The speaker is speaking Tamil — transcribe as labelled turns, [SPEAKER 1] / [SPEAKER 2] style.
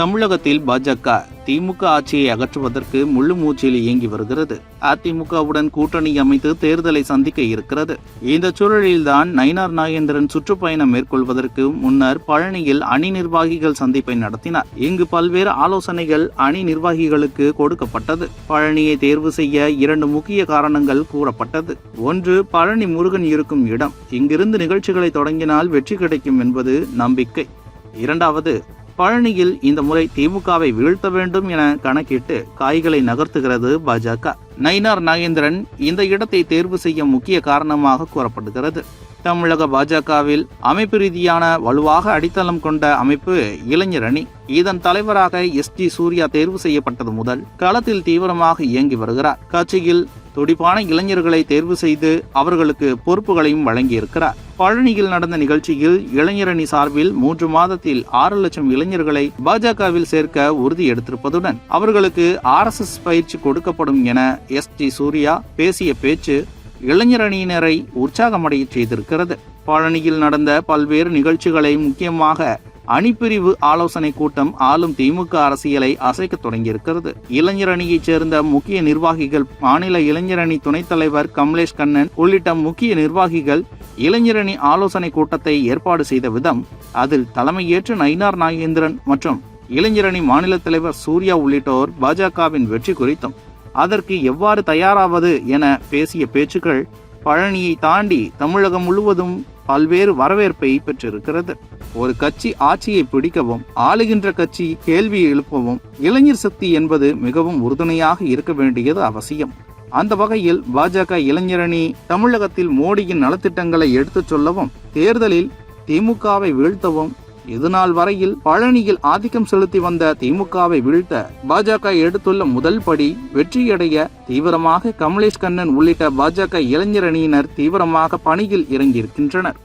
[SPEAKER 1] தமிழகத்தில் பாஜக திமுக ஆட்சியை அகற்றுவதற்கு முழு மூச்சில் இயங்கி வருகிறது. அதிமுகவுடன் கூட்டணி அமைத்து தேர்தலை சந்திக்க இருக்கிறது. இந்த சூழலில்தான் நயினார் நாகேந்திரன் சுற்றுப்பயணம் மேற்கொள்வதற்கு முன்னர் பழனியில் அணி நிர்வாகிகள் சந்திப்பை நடத்தினார். இங்கு பல்வேறு ஆலோசனைகள் அணி நிர்வாகிகளுக்கு கொடுக்கப்பட்டது. பழனியை தேர்வு செய்ய இரண்டு முக்கிய காரணங்கள் கூறப்பட்டது. ஒன்று பழனி முருகன் இருக்கும் இடம். இங்கிருந்து நிகழ்ச்சிகளை தொடங்கினால் வெற்றி கிடைக்கும் என்பது நம்பிக்கை. இரண்டாவது பழனியில் இந்த முறை திமுகவை வீழ்த்த வேண்டும் என கணக்கிட்டு காய்களை நகர்த்துகிறது பாஜக. நயினார் நாகேந்திரன் இந்த இடத்தை தேர்வு செய்ய முக்கிய காரணமாக கூறப்படுகிறது. தமிழக பாஜகவில் அமைப்பு ரீதியான வலுவாக அடித்தளம் கொண்ட அமைப்பு இளைஞர் அணி. இதன் தலைவராக எஸ் டி சூர்யா தேர்வு செய்யப்பட்டது முதல் களத்தில் தீவிரமாக இயங்கி வருகிறார். கட்சியில் துடிப்பான இளைஞர்களை தேர்வு செய்து அவர்களுக்கு பொறுப்புகளையும் வழங்கியிருக்கிறார். பழனியில் நடந்த நிகழ்ச்சியில் இளைஞரணி சார்பில் மூன்று மாதத்தில் ஆறு லட்சம் இளைஞர்களை பாஜகவில் சேர்க்க உறுதி எடுத்திருப்பதுடன் அவர்களுக்கு ஆர் எஸ் எஸ் பயிற்சி கொடுக்கப்படும் என எஸ் டி சூர்யா பேசிய பேச்சு இளைஞரணியினரை உற்சாகமடைய செய்திருக்கிறது. பழனியில் நடந்த பல்வேறு நிகழ்ச்சிகளை முக்கியமாக அணிப்பிரிவு ஆலோசனை கூட்டம் ஆளும் திமுக அரசியலை அசைக்க தொடங்கியிருக்கிறது. இளைஞர் அணியைச் சேர்ந்த முக்கிய நிர்வாகிகள் மாநில இளைஞரணி துணைத் தலைவர் கமலேஷ் கண்ணன் உள்ளிட்ட முக்கிய நிர்வாகிகள் இளைஞரணி ஆலோசனை கூட்டத்தை ஏற்பாடு செய்த விதம் அதில் தலைமையேற்று நயினார் நாகேந்திரன் மற்றும் இளைஞரணி மாநில தலைவர் சூர்யா உள்ளிட்டோர் பாஜகவின் வெற்றி குறித்தும் அதற்கு எவ்வாறு தயாராவது என பேசிய பேச்சுக்கள் பழனியை தாண்டி தமிழகம் முழுவதும் பல்வேறு வரவேற்பை பெற்றிருக்கிறது. ஒரு கட்சி ஆட்சியை பிடிக்கவும் ஆளுகின்ற கட்சி கேள்வி எழுப்பவும் இளைஞர் சக்தி என்பது மிகவும் உறுதுணையாக இருக்க வேண்டியது அவசியம். அந்த வகையில் பாஜக இளைஞரணி தமிழகத்தில் மோடியின் நலத்திட்டங்களை எடுத்துச் சொல்லவும் தேர்தலில் திமுகவை வீழ்த்தவும் இதுநாள் வரையில் பழனியில் ஆதிக்கம் செலுத்தி வந்த திமுகவை வீழ்த்த பாஜக எடுத்துள்ள முதல் படி வெற்றியடைய தீவிரமாக கமலேஷ் கண்ணன் உள்ளிட்ட பாஜக இளைஞரணியினர் தீவிரமாக பணியில் இறங்கியிருக்கின்றனர்.